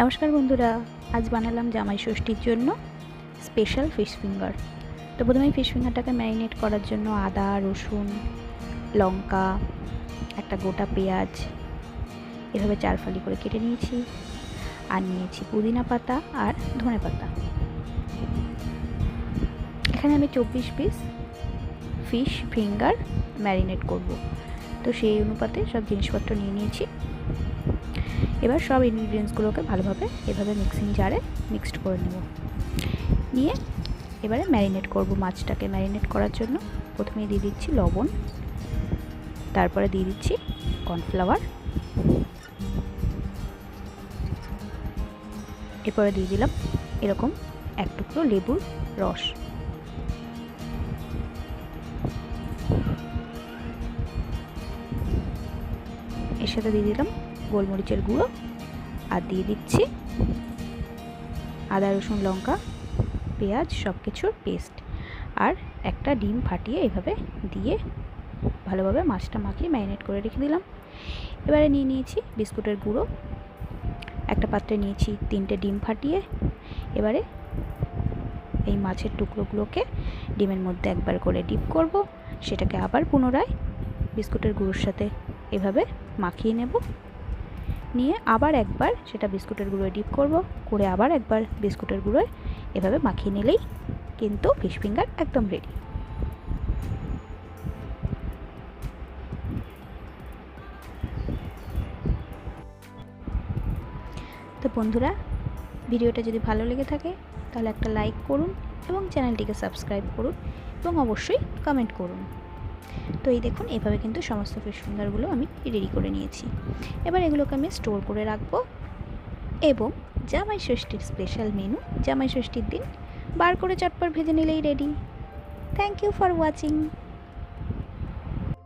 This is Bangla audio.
নমস্কার বন্ধুরা, আজ বানালাম জামাই ষষ্ঠীর জন্য স্পেশাল ফিশ ফিঙ্গার তো প্রথমে ফিশ ফিঙ্গারটাকে ম্যারিনেট করার জন্য আদা, রসুন, লঙ্কা, একটা গোটা পেঁয়াজ, এভাবে চার ফালি করে কেটে নিয়েছি। আর নিয়েছি পুদিনা পাতা আর ধনে পাতা। এখানে আমি চব্বিশ পিস ফিশ ফিঙ্গার ম্যারিনেট করব। তো সেই অনুপাতে সব জিনিসপত্র নিয়ে নিয়েছি। এবার সব ইনগ্রিডিয়েন্টসগুলোকে ভালোভাবে এভাবে মিক্সিং জারে মিক্সড করে নেব। নিয়ে এবারে ম্যারিনেট করব মাছটাকে। ম্যারিনেট করার জন্য প্রথমেই দিয়ে দিচ্ছি লবণ, তারপরে দিয়ে দিচ্ছি কর্নফ্লাওয়ার এরপরে দিয়ে দিলাম এরকম এক টুকরো লেবুর রস। এর সাথে দিয়ে দিলাম গোলমরিচের গুঁড়ো আর দিয়ে দিচ্ছি আদা, রসুন, লঙ্কা, পেঁয়াজ সব কিছুর পেস্ট আর একটা ডিম ফাটিয়ে এভাবে দিয়ে ভালোভাবে মাছটা মাখিয়ে ম্যারিনেট করে রেখে দিলাম। এবারে নিয়ে নিয়েছি বিস্কুটের গুঁড়ো, একটা পাত্রে নিয়েছি তিনটে ডিম ফাটিয়ে। এবারে এই মাছের টুকরোগুলোকে ডিমের মধ্যে একবার করে ডিপ করব, সেটাকে আবার পুনরায় বিস্কুটের গুঁড়োর সাথে এভাবে মাখিয়ে নেব। নিয়ে আবার একবার সেটা বিস্কুটের গুঁড়োয় ডিপ করব, করে আবার একবার বিস্কুটের গুঁড়োয় এভাবে মাখিয়ে নিলেই কিন্তু ফিশ ফিঙ্গার একদম রেডি তো বন্ধুরা, ভিডিওটা যদি ভালো লেগে থাকে, তাহলে একটা লাইক করুন এবং চ্যানেলটিকে সাবস্ক্রাইব করুন এবং অবশ্যই কমেন্ট করুন। তো এই দেখুন, এভাবে কিন্তু সমস্ত ফিশফিঙ্গারগুলো আমি রেডি করে নিয়েছি। এবার এগুলোকে আমি স্টোর করে রাখব এবং জামাই ষষ্ঠীর স্পেশাল মেনু জামাই ষষ্ঠীর দিন বার করে চটপট ভেজে নিলেই ready thank you for watching